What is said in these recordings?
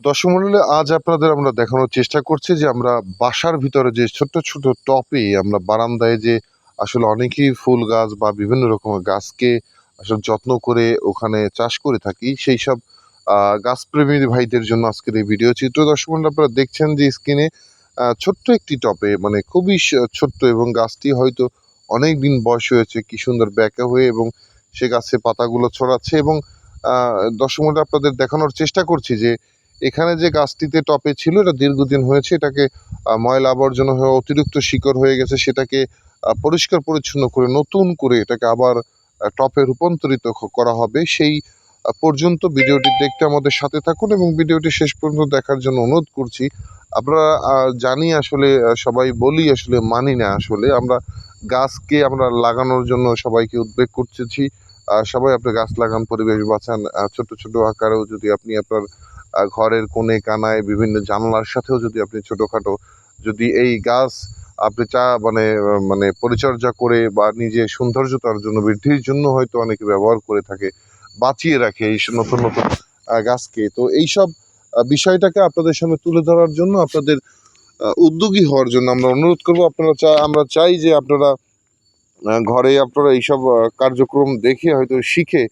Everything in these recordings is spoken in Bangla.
দর্শক মণ্ডলী আজ আপনাদের আমরা দেখানোর চেষ্টা করছি যে আমরা বাসার ভিতরে যে ছোট্ট ছোট টপে আমরা বারান্দায় যে আসলে অনেকেই ফুল গাছ বা বিভিন্ন রকমের গাছকে আসলে যত্ন করে ওখানে চাষ করে থাকি সেই সব আহ, গাছপ্রেমী ভাইদের জন্য আজকের এই ভিডিও চিত্র দর্শক মণ্ডলী আপনারা দেখছেন যে স্ক্রিনে ছোট্ট একটি টপে মানে খুবই ছোট্ট এবং গাছটি হয়তো অনেক দিন বয়স হয়েছে কি সুন্দর ব্যাকা হয়ে এবং সে গাছে পাতাগুলো ছড়াচ্ছে এবং দর্শক মণ্ডলী আপনাদের দেখানোর চেষ্টা করছি যে এখানে যে গাছটিতে টপে ছিল, এটা দীর্ঘদিন হয়েছে, এটাকে ময়লা আবর্জনা হয়ে অতিরিক্ত শিকড় হয়ে গেছে, সেটাকে পরিষ্কার পরিচ্ছন্ন করে, নতুন করে এটাকে আবার টপে রূপান্তরিত করা হবে। সেই পর্যন্ত ভিডিওটি দেখতে আমাদের সাথে থাকুন এবং ভিডিওটি শেষ পর্যন্ত দেখার জন্য অনুরোধ করছি। আমরা জানি আসলে সবাই বলি আসলে, মানি না আসলে। আমরা গাছকে আমরা লাগানোর জন্য সবাইকে উদ্বেগ করতেছি। সবাই আপনি গাছ লাগান, পরিবেশ বাঁচান ছোট ছোট আকারেও যদি আপনি আপনার ঘরের কোণে, কানায়, বিভিন্ন জানলার সাথেও যদি আপনি ছোটোখাটো যদি এই গাছ আপনি চা মানে মানে পরিচর্যা করে বা নিজে সৌন্দর্যতার জন্য, বৃদ্ধির জন্য হয়তো অনেকে ব্যবহার করে থাকে, বাঁচিয়ে রাখে এই নতুন নতুন গাছকে। তো এইসব বিষয়টাকে আপনাদের সামনে তুলে ধরার জন্য, আপনাদের উদ্যোগী হওয়ার জন্য আমরা অনুরোধ করব, আপনারা চা, আমরা চাই যে আপনারা ঘরে আপনারা এইসব কার্যক্রম দেখে হয়তো শিখে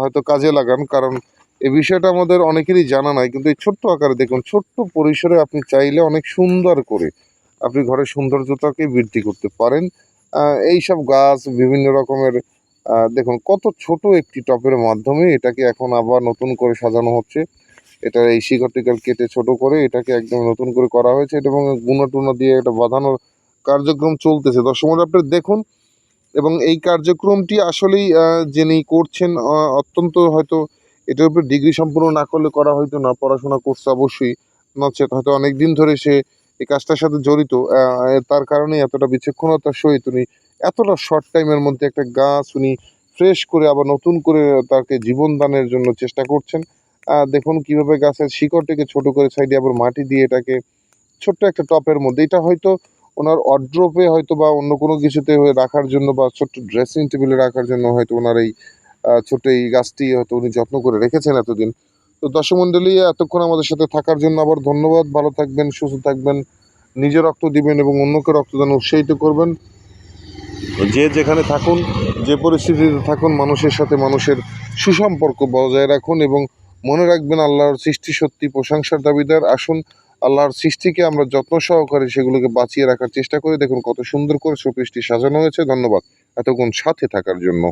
হয়তো কাজে লাগান, কারণ এই বিষয়টা আমাদের অনেকেরই জানা নাই, কিন্তু এই ছোট্ট আকারে দেখুন, ছোট্ট পরিসরে আপনি চাইলে অনেক সুন্দর করে আপনি ঘরের সৌন্দর্যতাকে বৃদ্ধি করতে পারেন। এই সব গাছ বিভিন্ন রকমের দেখুন কত ছোট একটি টপের মাধ্যমে এটাকে এখন আবার নতুন করে সাজানো হচ্ছে। এটা এই শিকড়টিকাল কেটে ছোট করে এটাকে একদম নতুন করে করা হয়েছে এবং গুণা টুনা দিয়ে এটা বাঁধানোর কার্যক্রম চলতেছে। দর্শক মণ্ডলী আপনি দেখুন, এবং এই কার্যক্রমটি আসলেই যিনি করছেন অত্যন্ত হয়তো এটার উপর ডিগ্রি সম্পূর্ণ না করলে করা হয়তো না, পড়াশোনা করছে অবশ্যই। নচেত হয়তো অনেক দিন ধরে সে এই কাজটার সাথে জড়িত তার কারণে এতটা বিচক্ষণতার সহিত উনি এতটা শর্ট টাইমের মধ্যে একটা গাছ উনি ফ্রেশ করে আবার নতুন করে তাকে জীবন দানের জন্য চেষ্টা করছেন। দেখুন কীভাবে গাছের শিকড়টাকে ছোট করে সাইডে আবার মাটি দিয়ে এটাকে ছোট্ট একটা টপের মধ্যে, এটা হয়তো ওনার অড্রপে হয়তো বা অন্য কোনো কিছুতে রাখার জন্য বা ছোট্ট ড্রেসিং টেবিলে রাখার জন্য হয়তো ওনার এই ছোট্ট এই গাছটি হয়তো উনি যত্ন করে রেখেছেন এতদিন। তো দর্শক মণ্ডলী এতক্ষণ আমাদের সাথে থাকার জন্য আবার ধন্যবাদ। ভালো থাকবেন, সুস্থ থাকবেন, নিজে রক্ত দিবেন এবং অন্যকে রক্তদান উৎসাহিত করবেন। যে যেখানে থাকুন, যে পরিস্থিতিতে থাকুন, মানুষের সাথে মানুষের সুসম্পর্ক বজায় রাখুন এবং মনে রাখবেন আল্লাহর সৃষ্টি সত্যি প্রশংসার দাবিদার। আসুন, আল্লাহর সৃষ্টিকে আমরা যত্ন সহকারে সেগুলোকে বাঁচিয়ে রাখার চেষ্টা করি। দেখুন কত সুন্দর করে শোপিসটি সাজানো হয়েছে। ধন্যবাদ এতক্ষণ সাথে থাকার জন্য।